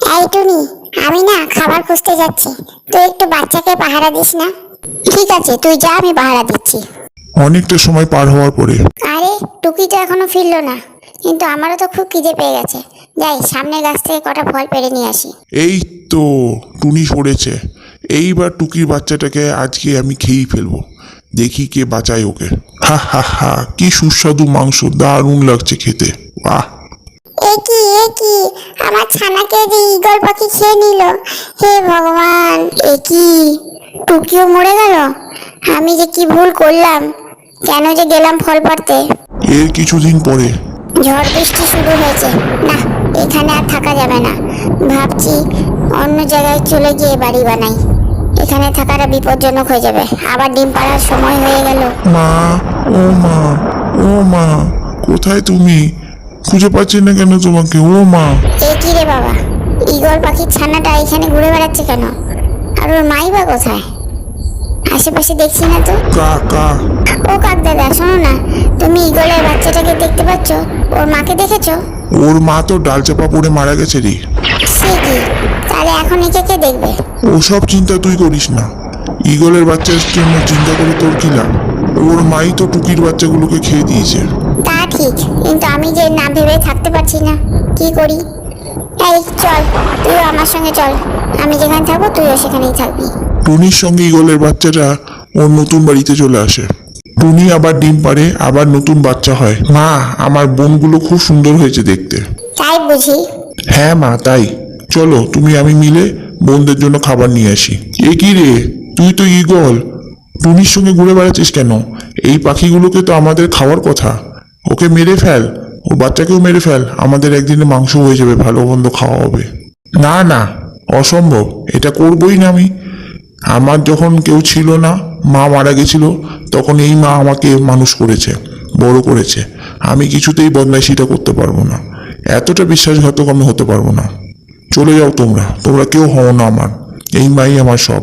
এই টুনি আমি না খাবার খুঁজতে যাচ্ছি। তুই একটু বাচ্চাকে পাহারা দিস না? ঠিক আছে তুই যা আমি পাহারা দিচ্ছি। অনেকটা সময় পার হওয়ার পরে। আরে টুকি তো এখনও ফিরলো না। কিন্তু আমারও তো খুব খিদে পেয়ে গেছে। যাই সামনের গাছ থেকে কটা ফল পেড়ে নিয়ে আসি। এই তো টুনি সরেছে। এইবার টুকির বাচ্চাটাকে আজকে আমি খেয়েই ফেলব। দেখি কে বাঁচায় ওকে। হা হা হা কি সুস্বাদু মাংস। দারুণ লাগছে খেতে। বাহ। এ কি এ আমার ছানাকে যে ঈগল পাখি খেয়ে নিল হে ভগবান। এ কি টুকিও মরে গেল? আমি যে কি ভুল করলাম? কেন যে গেলাম ফল পাড়তে? এর কিছুদিন পরে। ঝড় বৃষ্টি শুরু হয়েছে। না এখানে আর থাকা যাবে না। ভাবছি অন্য জায়গায় চলে গিয়ে বাড়ি বানাই। এখানে থাকাটা বিপজ্জনক হয়ে যাবে। আবার ডিম পাড়ার সময় হয়ে গেল। মা ও মা ও মা কোথায় তুমি? খুঁজে পাচ্ছি না কেন তোমাকে? ও মা। এ কি রে বাবা? ঈগল পাখির ছানাটা এখানে ঘুরে বেড়াচ্ছে কেন? আর ওর মাই বা কোথায়? আশেপাশে দেখছি না তো। কা কা। ও কাক দাদা শোনো না। তুমি ঈগলের বাচ্চাটাকে দেখতে পাচ্ছ? ওর মাকে দেখেছ? ওর মা তো ডাল চাপা পড়ে মারা গেছে রে। সে কি? তাহলে এখন একে কে দেখবে? ওসব চিন্তা তুই করিস না। ঈগলের বাচ্চার জন্য চিন্তা করে তোর কি লাভ? ওর মাই তো টুকির বাচ্চাগুলোকে খেয়ে দিয়েছে। ঠিক কিন্তু আমি যে না ভেবে থাকতে পারছি না কি করি? এই চল তুইও আমার সঙ্গে চল আমি যেখানে থাকব তুইও সেখানেই থাকবি। টুনির সঙ্গে ঈগলের বাচ্চাটা ওর নতুন বাড়িতে চলে আসে। টুনি আবার ডিম পাড়ে আবার নতুন বাচ্চা হয়। মা আমার বোনগুলো খুব সুন্দর হয়েছে দেখতে। তাই বুঝি? হ্যাঁ মা তাই। চলো তুমি আমি মিলে বোনদের জন্য খাবার নিয়ে আসি। এ কি রে? তুই তো ঈগল। টুনির সঙ্গে ঘুরে বেড়াচ্ছিস কেন? এই পাখিগুলোকে তো আমাদের খাওয়ার কথা। ওকে মেরে ফেল ওর বাচ্চাকেও মেরে ফেল, আমাদের একদিনে মাংস হয়ে যাবে, ভালো মন্দ খাওয়া হবে। না না, অসম্ভব, এটা করবই না আমি। আমার যখন কেউ ছিল না, মা মারা গেছিল, তখন এই মা আমাকে মানুষ করেছে, বড় করেছে। আমি কিছুতেই বদমাইশিটা করতে পারব না। এতটা বিশ্বাসঘাতক আমি হতে পারব না। চলে যাও তোমরা তোমরা কেউ হও না আমার, এই মাই আমার সব।